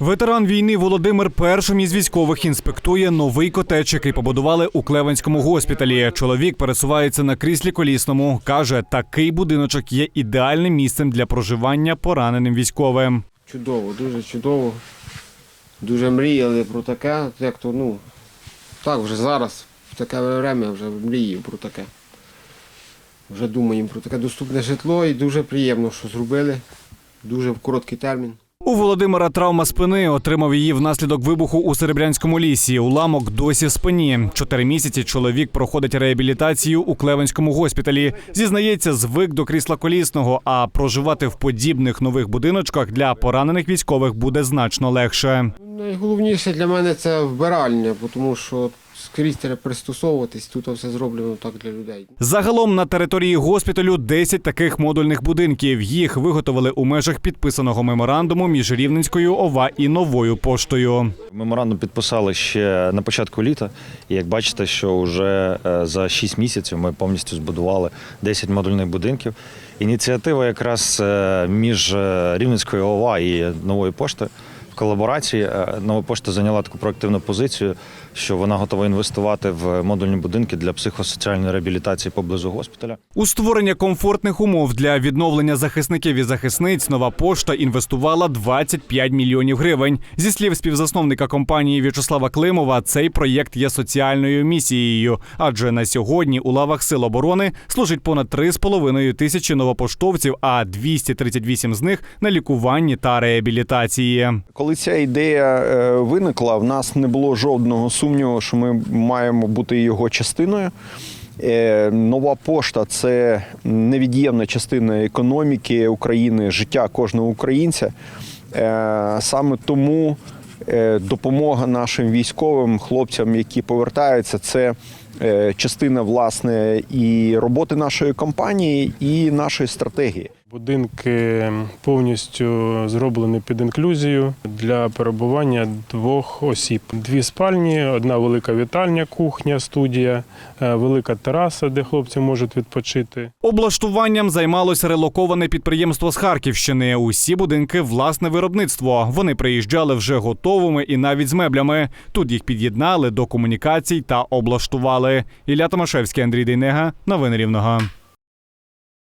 Ветеран війни Володимир першим із військових інспектує новий котеч, який побудували у Клевенському госпіталі. Чоловік пересувається на кріслі колісному. каже, такий будиночок є ідеальним місцем для проживання пораненим військовим. Чудово, дуже чудово. Дуже мріяли про таке, як то, ну, так вже зараз, в таке время вже мріємо про таке. Вже думаємо про таке доступне житло і дуже приємно, що зробили. Дуже в короткий термін. У Володимира травма спини отримав її внаслідок вибуху у Серебрянському лісі. Уламок досі в спині. Чотири місяці чоловік проходить реабілітацію у Клевенському госпіталі. Зізнається, звик до крісла колісного, а проживати в подібних нових будиночках для поранених військових буде значно легше. Найголовніше для мене це вбиральня, тому що скрізь треба пристосовуватись, тут все зроблено так для людей. Загалом на території госпіталю 10 таких модульних будинків. Їх виготовили у межах підписаного меморандуму між Рівненською ОВА і новою поштою. Меморандум підписали ще на початку літа. І як бачите, що вже е, за 6 місяців ми повністю збудували 10 модульних будинків. Ініціатива якраз е, між е, Рівненською ОВА і новою поштою. Колаборації е, нова пошта зайняла таку проактивну позицію, що вона готова інвестувати в модульні будинки для психосоціальної реабілітації поблизу госпіталя. У створення комфортних умов для відновлення захисників і захисниць нова пошта інвестувала 25 мільйонів гривень. Зі слів співзасновника компанії В'ячеслава Климова, цей проєкт є соціальною місією, адже на сьогодні у лавах сил оборони служить понад 3,5 тисячі новопоштовців, а 238 з них на лікуванні та реабілітації. Коли ця ідея е, виникла, в нас не було жодного сумніву, що ми маємо бути його частиною. Е, Нова пошта це невід'ємна частина економіки України, життя кожного українця. Е, Саме тому допомога нашим військовим хлопцям, які повертаються, це частина власне і роботи нашої компанії, і нашої стратегії. Будинки повністю зроблені під інклюзію для перебування двох осіб: дві спальні, одна велика вітальня, кухня, студія, е, велика тераса, де хлопці можуть відпочити. Облаштуванням займалося релоковане підприємство з Харківщини. Усі будинки власне виробництво. Вони приїжджали вже готовими і навіть з меблями. Тут їх під'єднали до комунікацій та облаштували. Ілля Томашевський, Андрій Дейнега. Новини Рівного.